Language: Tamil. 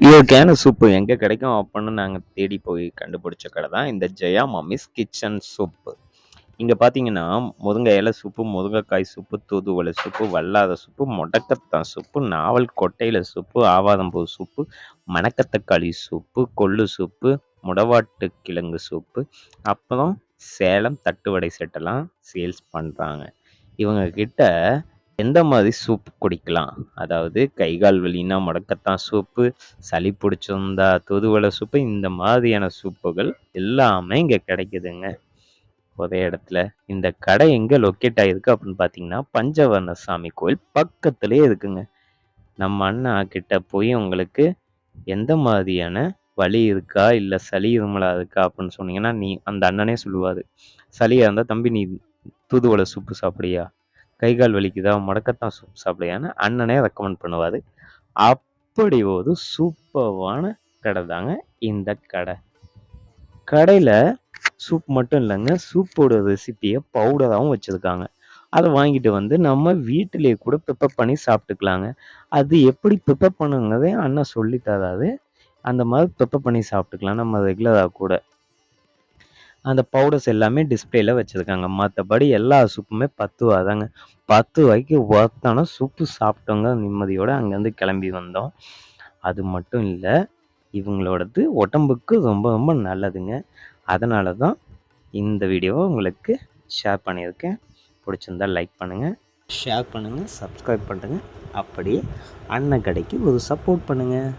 இயற்கையான சூப்பு எங்கே கிடைக்கும் அப்படின்னு நாங்கள் தேடி போய் கண்டுபிடிச்ச கடை தான் இந்த ஜெயா மம்மிஸ் கிச்சன் சூப்பு இங்கே பார்த்தீங்கன்னா முருங்கை இலை சூப்பு முருங்கைக்காய் சூப்பு தூதுவளை சூப்பு வல்லாத சூப்பு முடக்கத்தான் சூப்பு நாவல் கொட்டையில சூப்பு ஆவாதம்பூ சூப்பு மணக்கத்தக்காளி சூப்பு கொள்ளு சூப்பு முடவாட்டு கிழங்கு சூப்பு அப்புறம் சேலம் தட்டுவடை செட்டெல்லாம் சேல்ஸ் பண்ணுறாங்க இவங்கக்கிட்ட எந்த மாதிரி சூப் குடிக்கலாம்? அதாவது கை கால் வலின்னா முடக்கத்தான் சூப்பு சளி பிடிச்சிருந்தா தூதுவளை சூப்பு இந்த மாதிரியான சூப்புகள் எல்லாமே இங்கே கிடைக்குதுங்க. ஒரே இடத்துல இந்த கடை எங்கே லொக்கேட் ஆகிருக்கு அப்படின்னு பார்த்தீங்கன்னா பஞ்சவர்ண சாமி கோயில் பக்கத்துலேயே இருக்குங்க. நம்ம அண்ணா கிட்ட போய் உங்களுக்கு எந்த மாதிரியான வலி இருக்கா? இல்லை சளி இருமலா இருக்கா? அப்படின்னு சொன்னீங்கன்னா நீ அந்த அண்ணனே சொல்லுவார். சளியாக இருந்தால் தம்பி நீ தூதுவளை சூப்பு சாப்பிடியா கை கால் வலிக்குதா? முடக்கத்தான் சூப் சாப்பிடுறியான்னு அண்ணனே ரெக்கமெண்ட் பண்ணுவார். அப்படி ஒரு சூப்பர்வான கடை தாங்க இந்த கடை. கடையில் சூப் மட்டும் இல்லைங்க சூப்போட ரெசிப்பியை பவுடராகவும் வச்சுருக்காங்க. அதை வாங்கிட்டு வந்து நம்ம வீட்டிலேயே கூட ப்ரிப்பேர் பண்ணி சாப்பிட்டுக்கலாங்க. அது எப்படி ப்ரிப்பேர் பண்ணுங்கிறதே அண்ணன் சொல்லி தராது அந்த மாதிரி ப்ரிப்பேர் பண்ணி சாப்பிட்டுக்கலாம் நம்ம ரெகுலராக கூட. அந்த பவுடர்ஸ் எல்லாமே டிஸ்பிளேல வச்சுருக்காங்க. மற்றபடி எல்லா சூப்புமே பத்து ரூபா தாங்க. பத்து ரூபாய்க்கு ஒர்த்தான சூப்பு சாப்பிட்டோங்க நிம்மதியோடு அங்கேருந்து கிளம்பி வந்தோம். அது மட்டும் இல்லை இவங்களோடது உடம்புக்கு ரொம்ப ரொம்ப நல்லதுங்க. அதனால தான் இந்த வீடியோவை உங்களுக்கு ஷேர் பண்ணியிருக்கேன். பிடிச்சிருந்தா லைக் பண்ணுங்கள் ஷேர் பண்ணுங்கள் சப்ஸ்கிரைப் பண்ணுங்கள் அப்படியே அண்ணன் கடைக்கு ஒரு சப்போர்ட் பண்ணுங்கள்